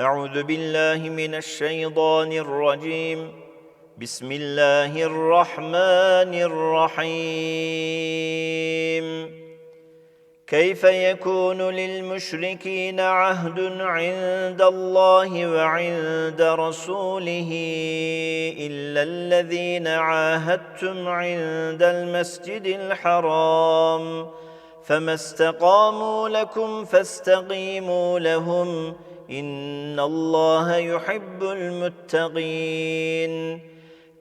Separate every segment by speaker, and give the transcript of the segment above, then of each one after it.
Speaker 1: أعوذ بالله من الشيطان الرجيم. بسم الله الرحمن الرحيم. كيف يكون للمشركين عهد عند الله وعند رسوله إلا الذين عاهدتم عند المسجد الحرام؟ فما استقاموا لكم فاستقيموا لهم إن الله يحب المتقين.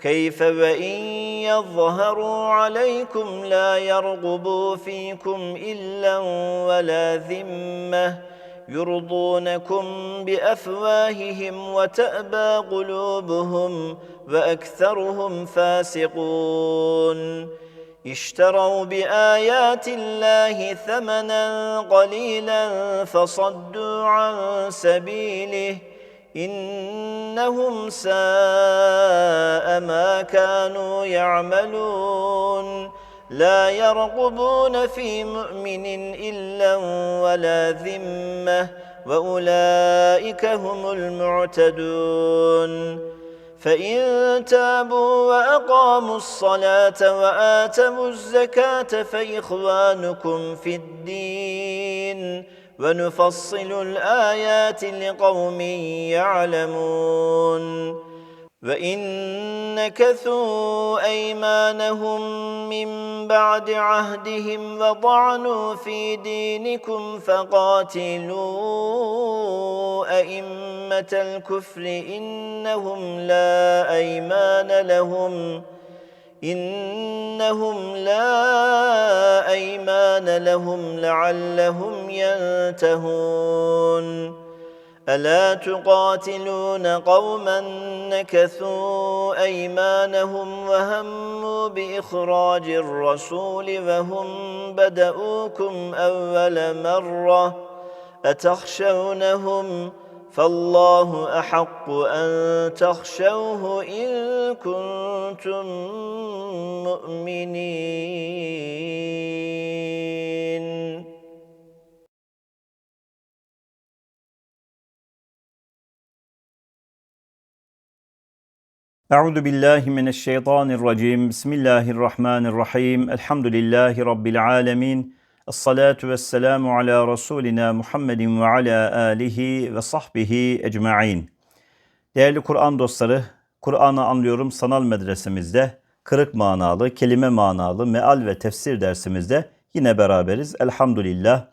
Speaker 1: كيف وإن يظهروا عليكم لا يرغبوا فيكم إلا ولا ذمة يرضونكم بأفواههم وتأبى قلوبهم وأكثرهم فاسقون. اشتروا بآيات الله ثمنا قليلا فصدوا عن سبيله إنهم ساء ما كانوا يعملون. لا يرقبون في مؤمن إلا ولا ذمة وأولئك هم المعتدون. فإن تابوا وأقاموا الصلاة وآتوا الزكاة فإخوانكم في الدين ونفصل الآيات لقوم يعلمون وإن نكثوا أيمانهم من بعد عهدهم وطعنوا في دينكم فقاتلوا أئمة الكفر إنهم لا أيمان لهم إنهم لا أيمان لهم لعلهم ينتهون ألا تقاتلون قوما نكثوا أيمانهم وهموا بإخراج الرسول وهم بدؤوكم أول مرة أتخشونهم فالله أحق أن تخشوه إن كنتم مؤمنين
Speaker 2: Euzu billahi mineşşeytanirracim. Bismillahirrahmanirrahim. Elhamdülillahi rabbil alamin. Essalatu vesselamu ala rasulina Muhammedin ve ala alihi ve sahbihi ecmaîn. Değerli Kur'an dostları, Kur'an'ı anlıyorum sanal medresemizde kırık manalı, kelime manalı, meal ve tefsir dersimizde yine beraberiz. Elhamdülillah.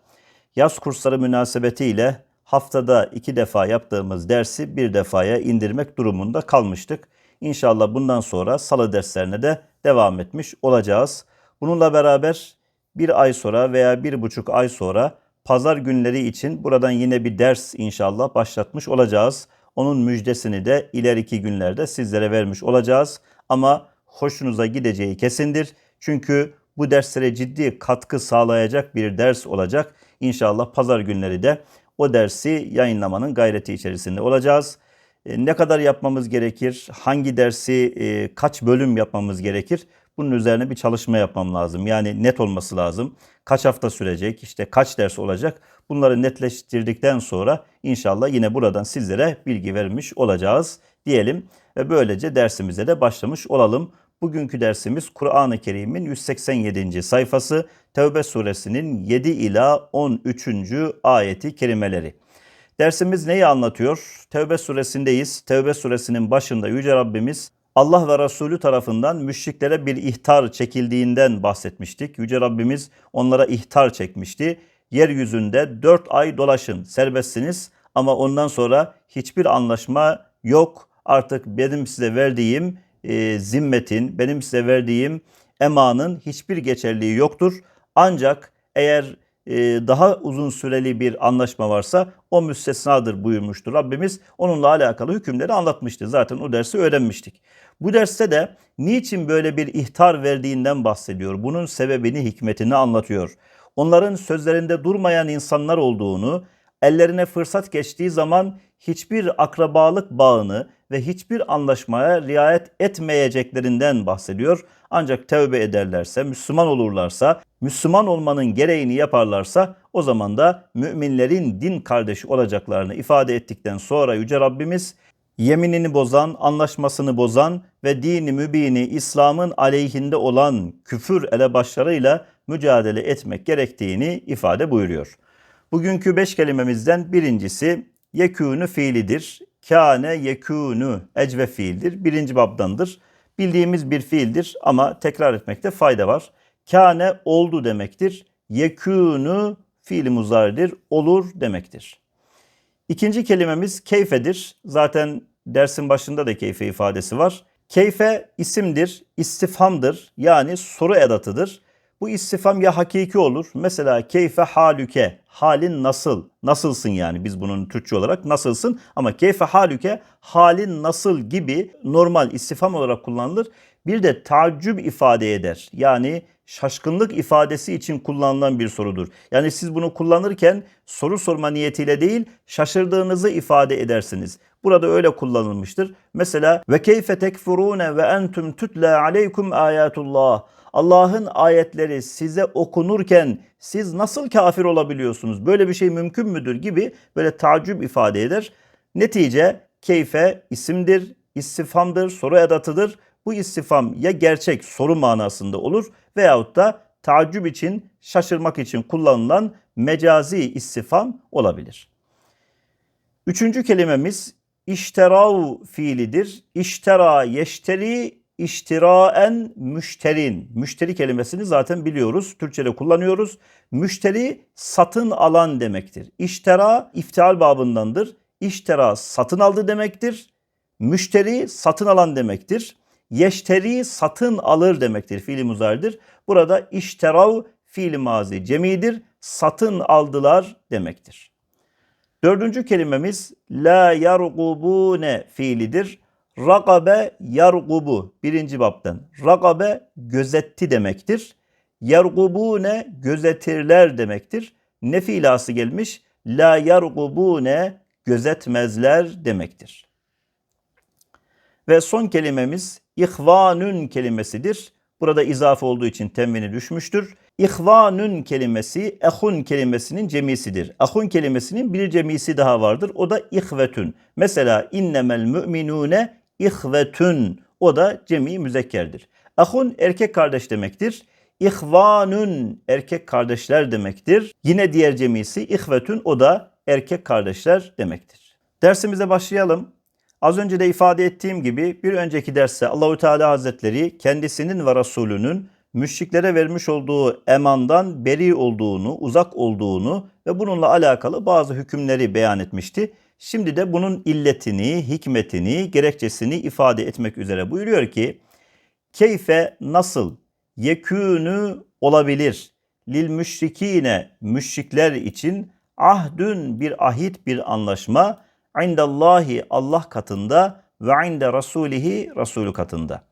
Speaker 2: Yaz kursları münasebetiyle haftada iki defa yaptığımız dersi bir defaya indirmek durumunda kalmıştık. İnşallah bundan sonra salı derslerine de devam etmiş olacağız. Bununla beraber bir ay sonra veya bir buçuk ay sonra pazar günleri için buradan yine bir ders inşallah başlatmış olacağız. Onun müjdesini de ileriki günlerde sizlere vermiş olacağız. Ama hoşunuza gideceği kesindir. Çünkü bu derslere ciddi katkı sağlayacak bir ders olacak. İnşallah pazar günleri de o dersi yayınlamanın gayreti içerisinde olacağız. E, ne kadar yapmamız gerekir? Hangi dersi e, kaç bölüm yapmamız gerekir? Bunun üzerine bir çalışma yapmam lazım. Yani net olması lazım. Kaç hafta sürecek? İşte kaç ders olacak? Bunları netleştirdikten sonra inşallah yine buradan sizlere bilgi vermiş olacağız diyelim ve böylece dersimize de başlamış olalım. Bugünkü dersimiz Kur'an-ı Kerim'in 187. sayfası Tevbe suresinin 7 ila 13. ayeti kerimeleri. Dersimiz neyi anlatıyor? Tevbe suresindeyiz. Tevbe suresinin başında Yüce Rabbimiz Allah ve Resulü tarafından müşriklere bir ihtar çekildiğinden bahsetmiştik. Yüce Rabbimiz onlara ihtar çekmişti. Yeryüzünde dört ay dolaşın, serbestsiniz ama ondan sonra hiçbir anlaşma yok. Artık benim size verdiğim e, zimmetin, benim size verdiğim emanın hiçbir geçerliği yoktur. Ancak eğer daha uzun süreli bir anlaşma varsa o müstesnadır buyurmuştur Rabbimiz. Onunla alakalı hükümleri anlatmıştı. Zaten o dersi öğrenmiştik. Bu derste de niçin böyle bir ihtar verdiğinden bahsediyor. Bunun sebebini, hikmetini anlatıyor. Onların sözlerinde durmayan insanlar olduğunu, ellerine fırsat geçtiği zaman hiçbir akrabalık bağını ve hiçbir anlaşmaya riayet etmeyeceklerinden bahsediyor. Ancak tevbe ederlerse, Müslüman olurlarsa, Müslüman olmanın gereğini yaparlarsa O zaman da müminlerin din kardeşi olacaklarını ifade ettikten sonra Yüce Rabbimiz yeminini bozan, anlaşmasını bozan ve dini mübini İslam'ın aleyhinde olan küfür elebaşlarıyla mücadele etmek gerektiğini ifade buyuruyor. Bugünkü beş kelimemizden birincisi yekûnü fiilidir. Kâne yekûnü ecve fiildir. Birinci babdandır. Bildiğimiz bir fiildir ama tekrar etmekte fayda var. Kâne oldu demektir. Yekûnü fiili muzaridir. Olur demektir. İkinci kelimemiz keyfedir. Zaten dersin başında da keyfe ifadesi var. Keyfe isimdir, istifhamdır yani soru edatıdır. Bu istifham ya hakiki olur. Mesela keyfe halüke, halin nasıl? Nasılsın yani biz bunun Türkçe olarak nasılsın? Ama keyfe halüke, halin nasıl gibi normal istifham olarak kullanılır. Bir de taaccüp ifade eder. Yani şaşkınlık ifadesi için kullanılan bir sorudur. Yani siz bunu kullanırken soru sorma niyetiyle değil, şaşırdığınızı ifade edersiniz. Burada öyle kullanılmıştır. Mesela ve keyfe tekfurune ve entum tutla aleykum ayatullah. Allah'ın ayetleri size okunurken siz nasıl kafir olabiliyorsunuz? Böyle bir şey mümkün müdür gibi böyle tacip ifade eder. Netice keyfe isimdir, istifhamdır, soru edatıdır. Bu istifham ya gerçek soru manasında olur veyahut da tacip için, şaşırmak için kullanılan mecazi istifham olabilir. Üçüncü kelimemiz işterav fiilidir. İştera yeşteri iştiraen müşterin. Müşteri kelimesini zaten biliyoruz. Türkçe'de kullanıyoruz. Müşteri satın alan demektir. İştera iftial babındandır. İştera satın aldı demektir. Müşteri satın alan demektir. Yeşteri satın alır demektir. Fiili muzaridir. Burada işterav fiili mazi cemidir. Satın aldılar demektir. Dördüncü kelimemiz la yargubune fiilidir. Ragabe yargubu birinci baptan. Ragabe gözetti demektir. Yargubune gözetirler demektir. Ne fiilası gelmiş? La yargubune gözetmezler demektir. Ve son kelimemiz ihvanün kelimesidir. Burada izafe olduğu için temvini düşmüştür. İhvanün kelimesi ehun kelimesinin cemisidir. Ehun kelimesinin bir cemisi daha vardır. O da ihvetün. Mesela innemel müminune ihvetün. O da cemi müzekkerdir. Ahun erkek kardeş demektir. İhvanün erkek kardeşler demektir. Yine diğer cemisi ihvetün o da erkek kardeşler demektir. Dersimize başlayalım. Az önce de ifade ettiğim gibi bir önceki derste Allahü Teala Hazretleri kendisinin ve Resulünün müşriklere vermiş olduğu emandan beri olduğunu, uzak olduğunu ve bununla alakalı bazı hükümleri beyan etmişti. Şimdi de bunun illetini, hikmetini, gerekçesini ifade etmek üzere buyuruyor ki keyfe nasıl yekûnü olabilir lil müşrikine müşrikler için ahdün bir ahit bir anlaşma indallahi Allah katında ve inde rasulihi Resulü katında.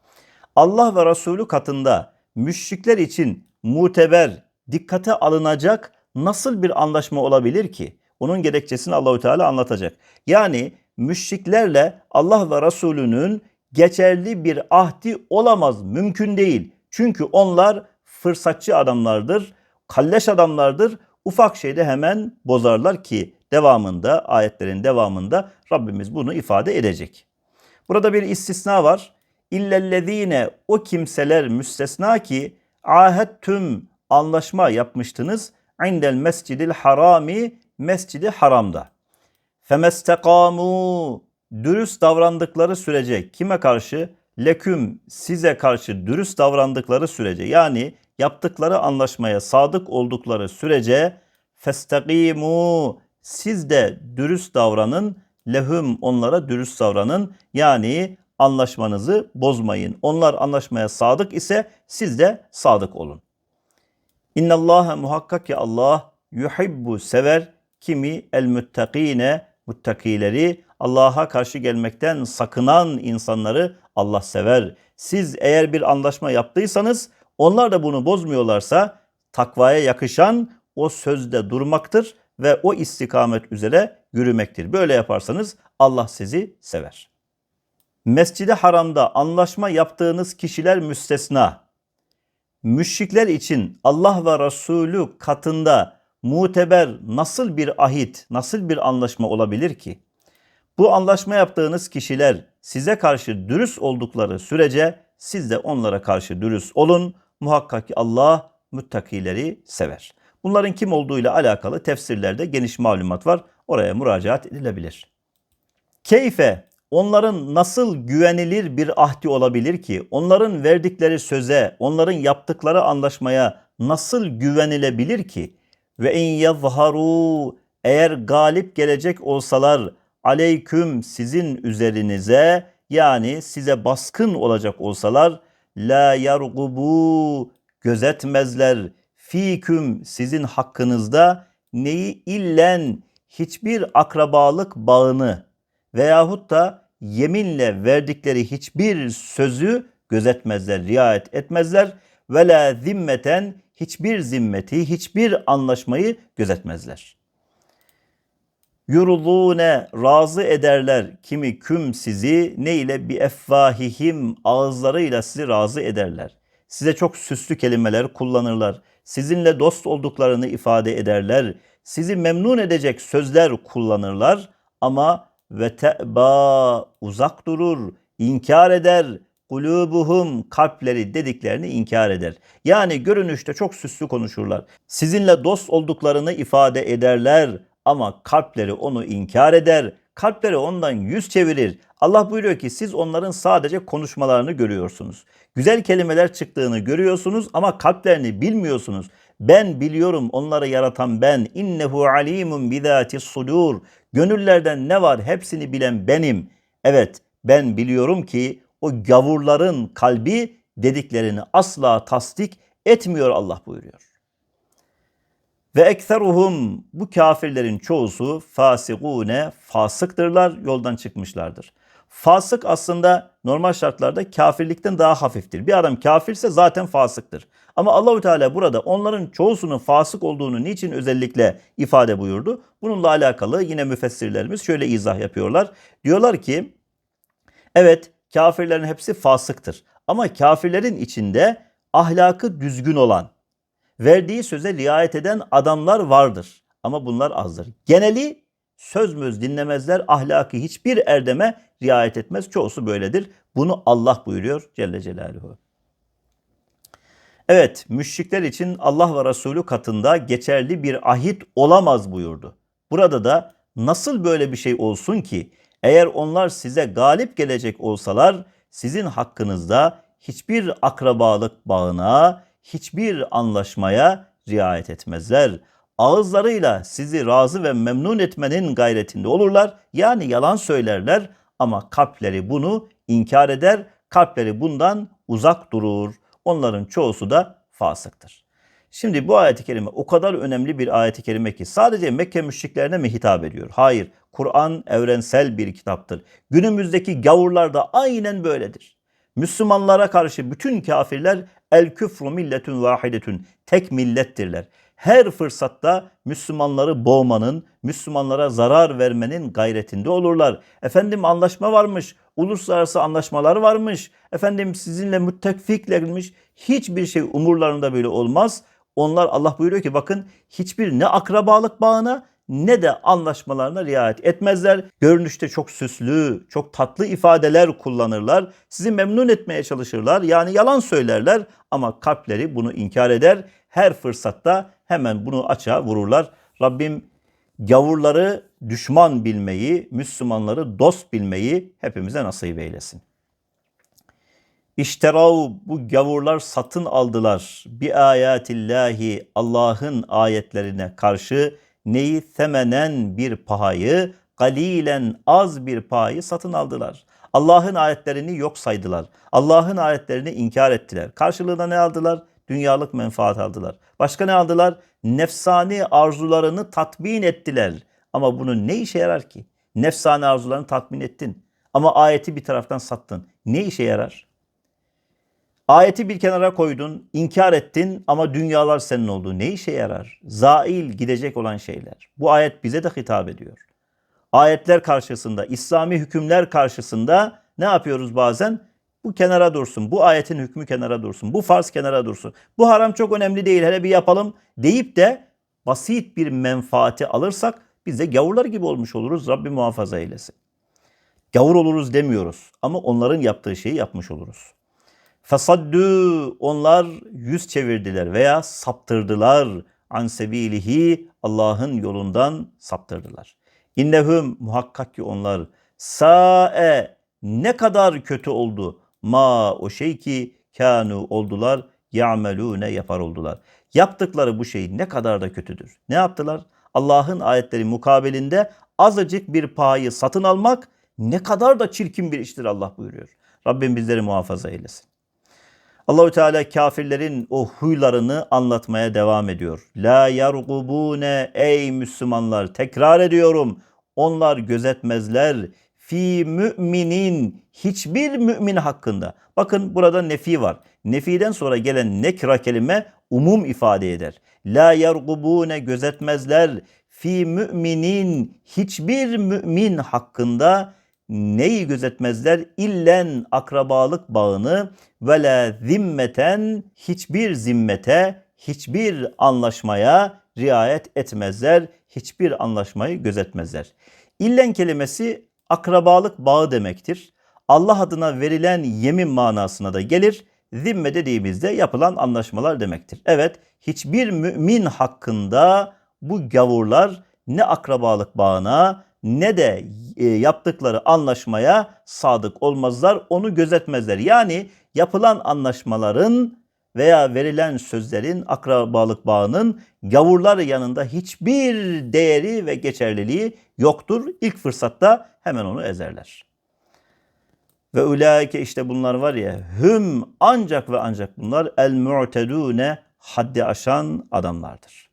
Speaker 2: Allah ve Resulü katında müşrikler için muteber, dikkate alınacak nasıl bir anlaşma olabilir ki? Onun gerekçesini Allahü Teala anlatacak. Yani müşriklerle Allah ve Resulünün geçerli bir ahdi olamaz, mümkün değil. Çünkü onlar fırsatçı adamlardır, kalleş adamlardır. Ufak şeyde hemen bozarlar ki devamında, ayetlerin devamında Rabbimiz bunu ifade edecek. Burada bir istisna var. İllellezine o kimseler müstesna ki ahettüm anlaşma yapmıştınız indel mescidil harami mescidi haramda. Femestekamu dürüst davrandıkları sürece kime karşı? Leküm size karşı dürüst davrandıkları sürece yani yaptıkları anlaşmaya sadık oldukları sürece festakimu siz de dürüst davranın lehum onlara dürüst davranın yani anlaşmanızı bozmayın. Onlar anlaşmaya sadık ise siz de sadık olun. İnnallâhe muhakkak ki Allah yuhibbu sever kimi el müttakine muttakileri Allah'a karşı gelmekten sakınan insanları Allah sever. Siz eğer bir anlaşma yaptıysanız onlar da bunu bozmuyorlarsa takvaya yakışan o sözde durmaktır ve o istikamet üzere yürümektir. Böyle yaparsanız Allah sizi sever. Mescidi Haram'da anlaşma yaptığınız kişiler müstesna. Müşrikler için Allah ve Resulü katında muteber nasıl bir ahit, nasıl bir anlaşma olabilir ki? Bu anlaşma yaptığınız kişiler size karşı dürüst oldukları sürece siz de onlara karşı dürüst olun. Muhakkak ki Allah müttakileri sever. Bunların kim olduğuyla alakalı tefsirlerde geniş malumat var. Oraya müracaat edilebilir. Keyfe onların nasıl güvenilir bir ahdi olabilir ki? Onların verdikleri söze, onların yaptıkları anlaşmaya nasıl güvenilebilir ki? Ve in yazharu eğer galip gelecek olsalar aleyküm sizin üzerinize yani size baskın olacak olsalar la yargubu gözetmezler fiküm sizin hakkınızda neyi illen hiçbir akrabalık bağını veyahut da yeminle verdikleri hiçbir sözü gözetmezler, riayet etmezler. Ve la zimmeten hiçbir zimmeti, hiçbir anlaşmayı gözetmezler. Yurulune razı ederler kimi küm sizi ne ile bir effahihim ağızlarıyla sizi razı ederler. Size çok süslü kelimeler kullanırlar. Sizinle dost olduklarını ifade ederler. Sizi memnun edecek sözler kullanırlar ama ve te'ba uzak durur, inkar eder, kulubuhum kalpleri dediklerini inkar eder. Yani görünüşte çok süslü konuşurlar. Sizinle dost olduklarını ifade ederler ama kalpleri onu inkar eder. Kalpleri ondan yüz çevirir. Allah buyuruyor ki siz onların sadece konuşmalarını görüyorsunuz. Güzel kelimeler çıktığını görüyorsunuz ama kalplerini bilmiyorsunuz. Ben biliyorum onları yaratan ben. İnnehu alimun bizati sudur. Gönüllerden ne var hepsini bilen benim. Evet ben biliyorum ki o gavurların kalbi dediklerini asla tasdik etmiyor Allah buyuruyor. Ve ekseruhum bu kafirlerin çoğusu fasikune fasıktırlar, yoldan çıkmışlardır. Fasık aslında normal şartlarda kafirlikten daha hafiftir. Bir adam kafirse zaten fasıktır. Ama Allahü Teala burada onların çoğusunun fasık olduğunu niçin özellikle ifade buyurdu? Bununla alakalı yine müfessirlerimiz şöyle izah yapıyorlar. Diyorlar ki evet kafirlerin hepsi fasıktır. Ama kafirlerin içinde ahlakı düzgün olan, verdiği söze riayet eden adamlar vardır. Ama bunlar azdır. Geneli söz möz dinlemezler, ahlakı hiçbir erdeme riayet etmez. Çoğusu böyledir. Bunu Allah buyuruyor Celle Celaluhu. Evet, müşrikler için Allah ve Resulü katında geçerli bir ahit olamaz buyurdu. Burada da nasıl böyle bir şey olsun ki eğer onlar size galip gelecek olsalar sizin hakkınızda hiçbir akrabalık bağına, hiçbir anlaşmaya riayet etmezler. Ağızlarıyla sizi razı ve memnun etmenin gayretinde olurlar. Yani yalan söylerler ama kalpleri bunu inkar eder. Kalpleri bundan uzak durur. Onların çoğusu da fasıktır. Şimdi bu ayet-i kerime o kadar önemli bir ayet-i kerime ki sadece Mekke müşriklerine mi hitap ediyor? Hayır. Kur'an evrensel bir kitaptır. Günümüzdeki gavurlar da aynen böyledir. Müslümanlara karşı bütün kafirler el küfru milletün vahidetün tek millettirler. Her fırsatta Müslümanları boğmanın, Müslümanlara zarar vermenin gayretinde olurlar. Efendim anlaşma varmış, uluslararası anlaşmalar varmış. Efendim sizinle müttefiklermiş. Hiçbir şey umurlarında böyle olmaz. Onlar Allah buyuruyor ki bakın hiçbir ne akrabalık bağına ne de anlaşmalarına riayet etmezler. Görünüşte çok süslü, çok tatlı ifadeler kullanırlar. Sizi memnun etmeye çalışırlar. Yani yalan söylerler ama kalpleri bunu inkar eder. Her fırsatta hemen bunu açığa vururlar. Rabbim gavurları düşman bilmeyi, Müslümanları dost bilmeyi hepimize nasip eylesin. İşterav bu gavurlar satın aldılar. Bi ayatillahi Allah'ın ayetlerine karşı neyi semenen bir pahayı, galilen az bir pahayı satın aldılar. Allah'ın ayetlerini yok saydılar. Allah'ın ayetlerini inkar ettiler. Karşılığında ne aldılar? Dünyalık menfaat aldılar. Başka ne aldılar? Nefsani arzularını tatmin ettiler. Ama bunun ne işe yarar ki? Nefsani arzularını tatmin ettin. Ama ayeti bir taraftan sattın. Ne işe yarar? Ayeti bir kenara koydun, inkar ettin ama dünyalar senin oldu. Ne işe yarar? Zail gidecek olan şeyler. Bu ayet bize de hitap ediyor. Ayetler karşısında, İslami hükümler karşısında ne yapıyoruz bazen? Bu kenara dursun, bu ayetin hükmü kenara dursun, bu farz kenara dursun. Bu haram çok önemli değil, hele bir yapalım deyip de basit bir menfaati alırsak biz de gavurlar gibi olmuş oluruz. Rabbim muhafaza eylesin. Gavur oluruz demiyoruz ama onların yaptığı şeyi yapmış oluruz. Fesaddu onlar yüz çevirdiler veya saptırdılar an sebilihi Allah'ın yolundan saptırdılar. İnnehum muhakkak ki onlar sae ne kadar kötü oldu ma o şey ki kanu oldular ya'melune yapar oldular. Yaptıkları bu şey ne kadar da kötüdür. Ne yaptılar? Allah'ın ayetleri mukabilinde azıcık bir payı satın almak ne kadar da çirkin bir iştir Allah buyuruyor. Rabbim bizleri muhafaza eylesin. Allahü Teala kafirlerin o huylarını anlatmaya devam ediyor. La yargubune ey Müslümanlar tekrar ediyorum. Onlar gözetmezler fi müminin hiçbir mümin hakkında. Bakın burada nefi var. Nefiden sonra gelen nekra kelime umum ifade eder. La yargubune gözetmezler fi müminin hiçbir mümin hakkında neyi gözetmezler? İllen akrabalık bağını ve la zimmeten hiçbir zimmete, hiçbir anlaşmaya riayet etmezler. Hiçbir anlaşmayı gözetmezler. İllen kelimesi akrabalık bağı demektir. Allah adına verilen yemin manasına da gelir. Zimme dediğimizde yapılan anlaşmalar demektir. Evet, hiçbir mümin hakkında bu gavurlar ne akrabalık bağına ne de e, yaptıkları anlaşmaya sadık olmazlar, onu gözetmezler. Yani yapılan anlaşmaların veya verilen sözlerin akrabalık bağının gavurlar yanında hiçbir değeri ve geçerliliği yoktur. İlk fırsatta hemen onu ezerler. Ve ulaike işte bunlar var ya hüm ancak ve ancak bunlar el mu'tedune haddi aşan adamlardır.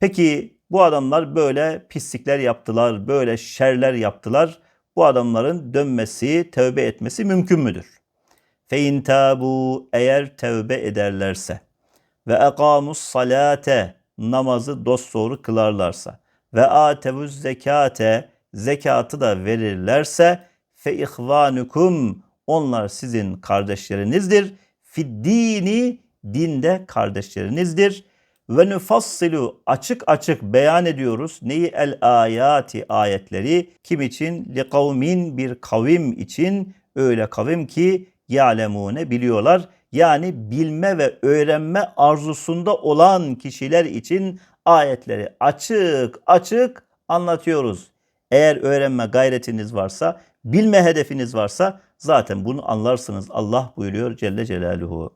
Speaker 2: Peki bu adamlar böyle pislikler yaptılar, böyle şerler yaptılar. Bu adamların dönmesi, tövbe etmesi mümkün müdür? Fein tabu eğer tövbe ederlerse ve ekamus salate namazı dosdoğru kılarlarsa ve atevuz zekate zekatı da verirlerse fe ihvanukum onlar sizin kardeşlerinizdir. Fiddini dinde kardeşlerinizdir. Ve nufassilu açık açık beyan ediyoruz. Neyi el ayati ayetleri kim için? Li kavmin bir kavim için öyle kavim ki ya'lemune biliyorlar. Yani bilme ve öğrenme arzusunda olan kişiler için ayetleri açık açık anlatıyoruz. Eğer öğrenme gayretiniz varsa, bilme hedefiniz varsa zaten bunu anlarsınız. Allah buyuruyor Celle Celaluhu.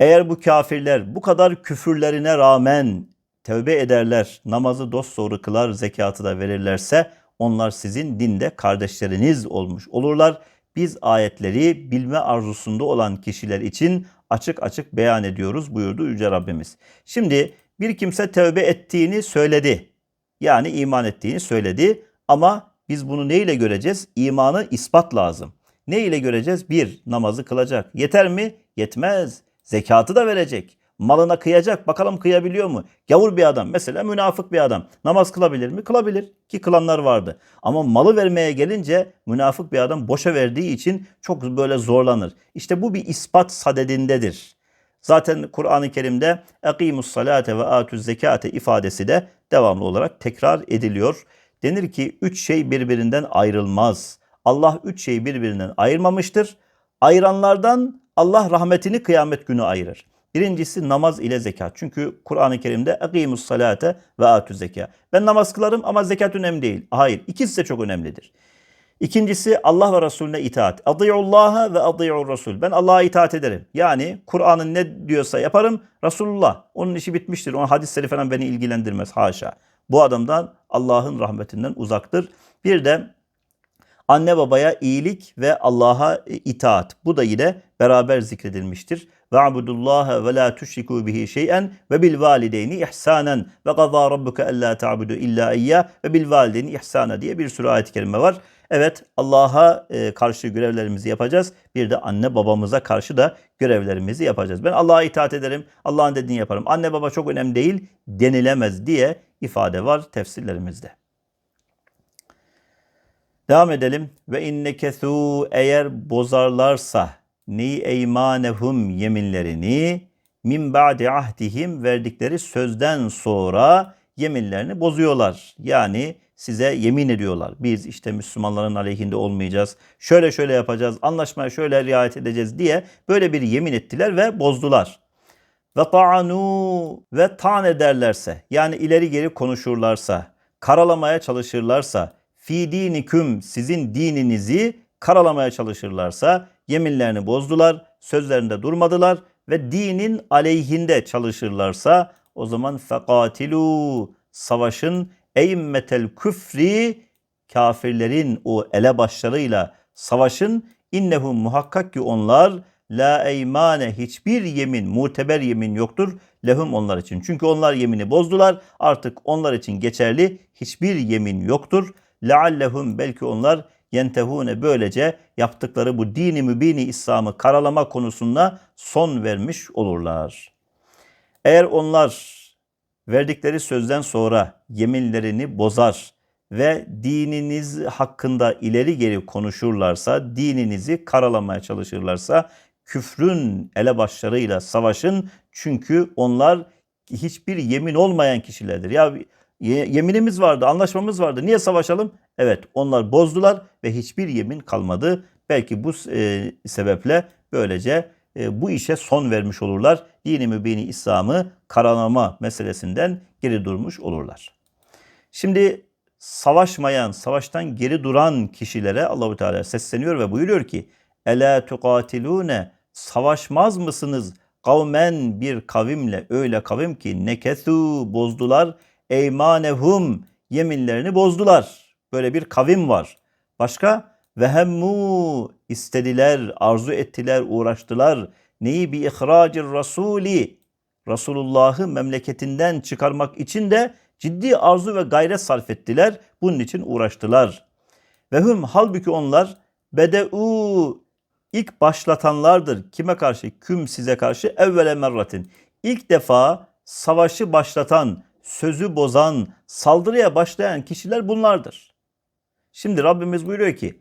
Speaker 2: Eğer bu kafirler bu kadar küfürlerine rağmen tövbe ederler, namazı dosdoğru kılar, zekatı da verirlerse onlar sizin dinde kardeşleriniz olmuş olurlar. Biz ayetleri bilme arzusunda olan kişiler için açık açık beyan ediyoruz buyurdu Yüce Rabbimiz. Şimdi bir kimse tövbe ettiğini söyledi. Yani iman ettiğini söyledi ama biz bunu neyle göreceğiz? İmanı ispat lazım. Ne ile göreceğiz? Bir, namazı kılacak. Yeter mi? Yetmez. Zekatı da verecek. Malına kıyacak. Bakalım kıyabiliyor mu? Gavur bir adam. Mesela münafık bir adam. Namaz kılabilir mi? Kılabilir. Ki kılanlar vardı. Ama malı vermeye gelince münafık bir adam boşa verdiği için çok böyle zorlanır. İşte bu bir ispat sadedindedir. Zaten Kur'an-ı Kerim'de ekimus salate ve atuz zekate ifadesi de devamlı olarak tekrar ediliyor. Denir ki üç şey birbirinden ayrılmaz. Allah üç şeyi birbirinden ayırmamıştır. Ayıranlardan Allah rahmetini kıyamet günü ayırır. Birincisi namaz ile zekat. Çünkü Kur'an-ı Kerim'de ekimus salate ve atuz zeka. Ben namaz kılarım ama zekat önemli değil. Hayır, ikisi de çok önemlidir. İkincisi Allah ve Resulüne itaat. Adıyullaha ve adıyur Resul. Ben Allah'a itaat ederim. Yani Kur'an'ın ne diyorsa yaparım. Resulullah. Onun işi bitmiştir. Onun hadisleri falan beni ilgilendirmez. Haşa. Bu adamdan Allah'ın rahmetinden uzaktır. Bir de anne babaya iyilik ve Allah'a itaat. Bu da yine beraber zikredilmiştir. Ve abudullaha ve la tuşriku bihi şey'en ve bil valideyni ihsanen ve qazâ rabbuke ellâ ta'budu illa iyyâh ve bil valideyni ihsana diye bir sürü ayet-i kerime var. Evet Allah'a e, karşı görevlerimizi yapacağız. Bir de anne babamıza karşı da görevlerimizi yapacağız. Ben Allah'a itaat ederim. Allah'ın dediğini yaparım. Anne baba çok önemli değil denilemez diye ifade var tefsirlerimizde. Devam edelim. Ve innekethu eğer bozarlarsa neyi eymanehum yeminlerini min ba'di ahdihim verdikleri sözden sonra yeminlerini bozuyorlar. Yani size yemin ediyorlar. Biz işte Müslümanların aleyhinde olmayacağız. Şöyle şöyle yapacağız. Anlaşmaya şöyle riayet edeceğiz diye böyle bir yemin ettiler ve bozdular. Ve ta'anu ve tan ederlerse yani ileri geri konuşurlarsa, karalamaya çalışırlarsa, fi diniküm sizin dininizi karalamaya çalışırlarsa yeminlerini bozdular, sözlerinde durmadılar ve dinin aleyhinde çalışırlarsa o zaman fekatilu savaşın eymmetel küfri kafirlerin o elebaşlarıyla savaşın innehum muhakkak ki onlar la eymane hiçbir yemin muteber yemin yoktur lehum onlar için. Çünkü onlar yemini bozdular. Artık onlar için geçerli hiçbir yemin yoktur. Leallehum belki onlar yentehune böylece yaptıkları bu dini mübini İslam'ı karalama konusunda son vermiş olurlar. Eğer onlar verdikleri sözden sonra yeminlerini bozar ve dininiz hakkında ileri geri konuşurlarsa, dininizi karalamaya çalışırlarsa küfrün elebaşlarıyla savaşın. Çünkü onlar hiçbir yemin olmayan kişilerdir. Ya yeminimiz vardı, anlaşmamız vardı. Niye savaşalım? Evet, onlar bozdular ve hiçbir yemin kalmadı. Belki bu e, sebeple böylece e, bu işe son vermiş olurlar. Dini mübini İslam'ı karalama meselesinden geri durmuş olurlar. Şimdi savaşmayan, savaştan geri duran kişilere Allahu Teala sesleniyor ve buyuruyor ki: "Ela tuqatilune savaşmaz mısınız kavmen bir kavimle öyle kavim ki nekesu bozdular eymanehum yeminlerini bozdular. Böyle bir kavim var. Başka ve hemmu istediler, arzu ettiler, uğraştılar. Neyi bir ihracir rasuli Resulullah'ı memleketinden çıkarmak için de ciddi arzu ve gayret sarf ettiler. Bunun için uğraştılar. Ve hum halbuki onlar bedeu ilk başlatanlardır. Kime karşı? Küm size karşı evvele merratin. İlk defa savaşı başlatan, sözü bozan, saldırıya başlayan kişiler bunlardır. Şimdi Rabbimiz buyuruyor ki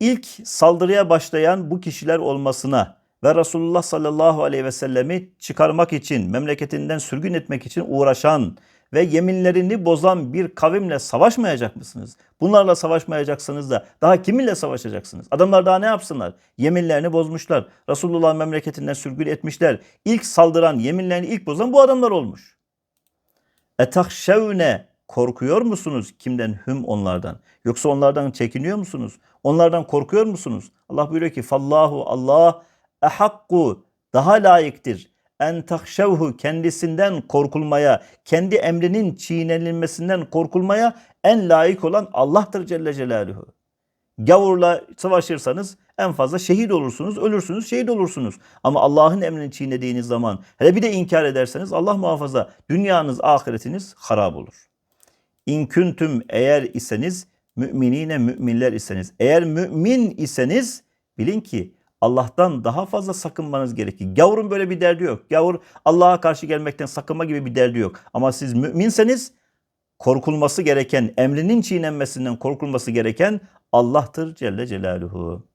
Speaker 2: ilk saldırıya başlayan bu kişiler olmasına ve Resulullah sallallahu aleyhi ve sellemi çıkarmak için, memleketinden sürgün etmek için uğraşan ve yeminlerini bozan bir kavimle savaşmayacak mısınız? Bunlarla savaşmayacaksınız da daha kiminle savaşacaksınız? Adamlar daha ne yapsınlar? Yeminlerini bozmuşlar. Resulullah memleketinden sürgün etmişler. İlk saldıran, yeminlerini ilk bozan bu adamlar olmuş. Etahşevne korkuyor musunuz kimden hüm onlardan? Yoksa onlardan çekiniyor musunuz? Onlardan korkuyor musunuz? Allah buyuruyor ki fallahu Allah ehakku daha layıktır en tahşevhu kendisinden korkulmaya, kendi emrinin çiğnenilmesinden korkulmaya en layık olan Allah'tır Celle Celaluhu. Gavurla savaşırsanız en fazla şehit olursunuz, ölürsünüz, şehit olursunuz. Ama Allah'ın emrini çiğnediğiniz zaman, hele bir de inkar ederseniz Allah muhafaza dünyanız, ahiretiniz harap olur. İnküntüm eğer iseniz, müminine müminler iseniz, eğer mümin iseniz bilin ki Allah'tan daha fazla sakınmanız gerekir. Gavurun böyle bir derdi yok. Gavur Allah'a karşı gelmekten sakınma gibi bir derdi yok. Ama siz müminseniz korkulması gereken, emrinin çiğnenmesinden korkulması gereken Allah'tır Celle Celaluhu.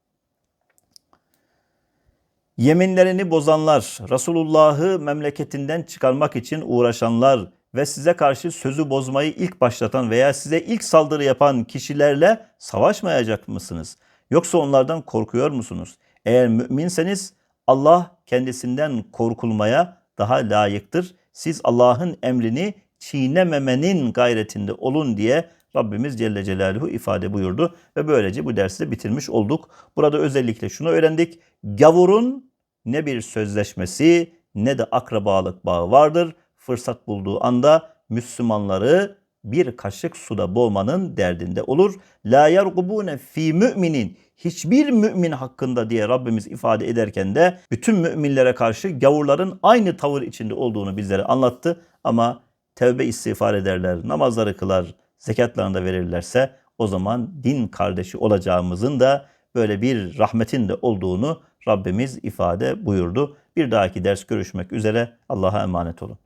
Speaker 2: Yeminlerini bozanlar, Resulullah'ı memleketinden çıkarmak için uğraşanlar ve size karşı sözü bozmayı ilk başlatan veya size ilk saldırı yapan kişilerle savaşmayacak mısınız? Yoksa onlardan korkuyor musunuz? Eğer müminseniz Allah kendisinden korkulmaya daha layıktır. Siz Allah'ın emrini çiğnememenin gayretinde olun diye Rabbimiz Celle Celaluhu ifade buyurdu ve böylece bu dersi de bitirmiş olduk. Burada özellikle şunu öğrendik. Gavurun ne bir sözleşmesi ne de akrabalık bağı vardır. Fırsat bulduğu anda Müslümanları bir kaşık suda boğmanın derdinde olur. La yergubune fi müminin hiçbir mümin hakkında diye Rabbimiz ifade ederken de bütün müminlere karşı gavurların aynı tavır içinde olduğunu bizlere anlattı. Ama tevbe istiğfar ederler, namazları kılar, zekatlarını da verirlerse o zaman din kardeşi olacağımızın da böyle bir rahmetin de olduğunu Rabbimiz ifade buyurdu. Bir dahaki ders görüşmek üzere. Allah'a emanet olun.